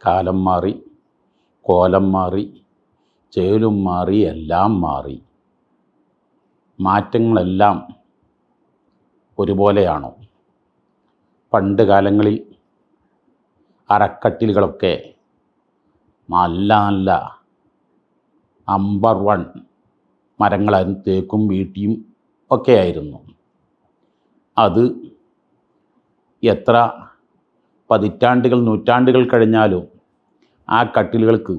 കാലം മാറി കോലം മാറി ചേലും മാറി എല്ലാം മാറി. മാറ്റങ്ങളെല്ലാം ഒരുപോലെയാണോ? പണ്ട് കാലങ്ങളിൽ അറക്കട്ടിലുകളൊക്കെ നല്ല നല്ല നമ്പർ വൺ മരങ്ങളായിരുന്നു തേക്കും വീട്ടിയും ഒക്കെയായിരുന്നു അത് എത്ര പതിറ്റാണ്ടുകൾ നൂറ്റാണ്ടുകൾ കഴിഞ്ഞാലും ആ കട്ടിലുകൾക്ക്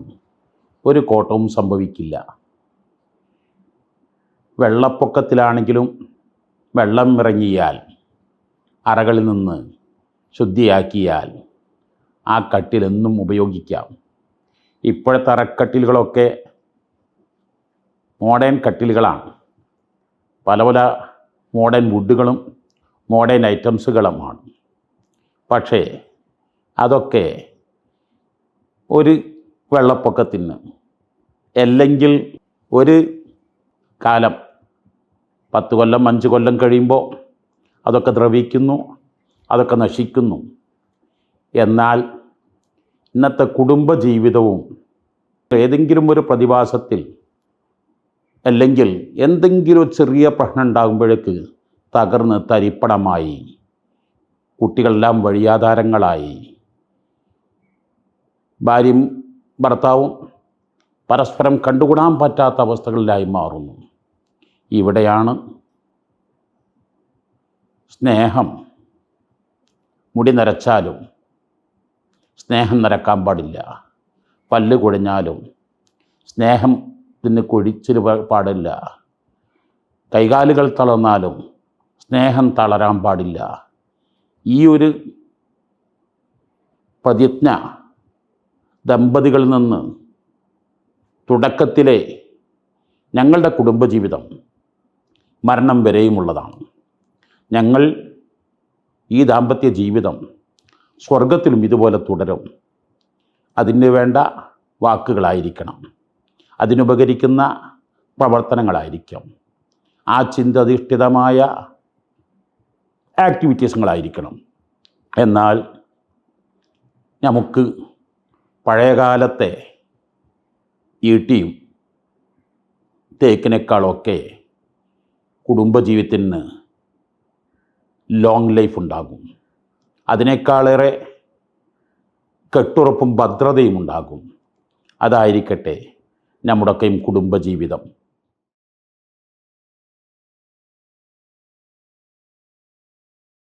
ഒരു കോട്ടവും സംഭവിക്കില്ല. വെള്ളപ്പൊക്കത്തിലാണെങ്കിലും വെള്ളം ഇറങ്ങിയാൽ അറകളിൽ നിന്ന് ശുദ്ധിയാക്കിയാൽ ആ കട്ടിലെന്നും ഉപയോഗിക്കാം. ഇപ്പോഴത്തെ അറക്കട്ടിലുകളൊക്കെ മോഡേൺ കട്ടിലുകളാണ്. പല പല മോഡേൺ വുഡുകളും മോഡേൺ ഐറ്റംസുകളുമാണ് പക്ഷേ അതൊക്കെ ഒരു വെള്ളപ്പൊക്കത്തിന് അല്ലെങ്കിൽ ഒരു കാലം പത്ത് കൊല്ലം അഞ്ച് കൊല്ലം കഴിയുമ്പോൾ അതൊക്കെ ദ്രവിക്കുന്നു അതൊക്കെ നശിക്കുന്നു. എന്നാൽ ഇന്നത്തെ കുടുംബ ജീവിതവും ഏതെങ്കിലും ഒരു പ്രതിഭാസത്തിൽ അല്ലെങ്കിൽ എന്തെങ്കിലും ചെറിയ പ്രശ്നം ഉണ്ടാകുമ്പോഴേക്ക് തകർന്ന് തരിപ്പണമായി. കുട്ടികളെല്ലാം വഴിയാധാരങ്ങളായി. ഭാര്യയും ഭർത്താവും പരസ്പരം കണ്ടുകൂടാൻ പറ്റാത്ത അവസ്ഥകളിലായി മാറുന്നു. ഇവിടെയാണ് സ്നേഹം മുടി നരച്ചാലും സ്നേഹം നരക്കാൻ പാടില്ല. പല്ല് കുഴഞ്ഞാലും സ്നേഹത്തിന് കൊഴിച്ചിൽ കുഴിച്ചിൽ പാടില്ല. കൈകാലുകൾ തളർന്നാലും സ്നേഹം തളരാൻ പാടില്ല. ഈ ഒരു പ്രതിജ്ഞ ദമ്പതികളിൽ നിന്ന് തുടക്കത്തിലെ ഞങ്ങളുടെ കുടുംബജീവിതം മരണം വരെയുമുള്ളതാണ്. ഞങ്ങൾ ഈ ദാമ്പത്യ ജീവിതം സ്വർഗത്തിലും ഇതുപോലെ തുടരും. അതിന് വേണ്ട വാക്കുകളായിരിക്കണം. അതിനുപകരിക്കുന്ന പ്രവർത്തനങ്ങളായിരിക്കും. ആ ചിന്തധിഷ്ഠിതമായ ആക്ടിവിറ്റീസുകളായിരിക്കണം എന്നാൽ നമുക്ക് പഴയകാലത്തെ ഈട്ടിയും തേക്കിനേക്കാളൊക്കെ കുടുംബജീവിതത്തിന് ലോങ് ലൈഫ് ഉണ്ടാകും. അതിനേക്കാളേറെ കെട്ടുറപ്പും ഭദ്രതയും ഉണ്ടാകും. അതായിരിക്കട്ടെ നമ്മുടെയൊക്കെയും കുടുംബജീവിതം.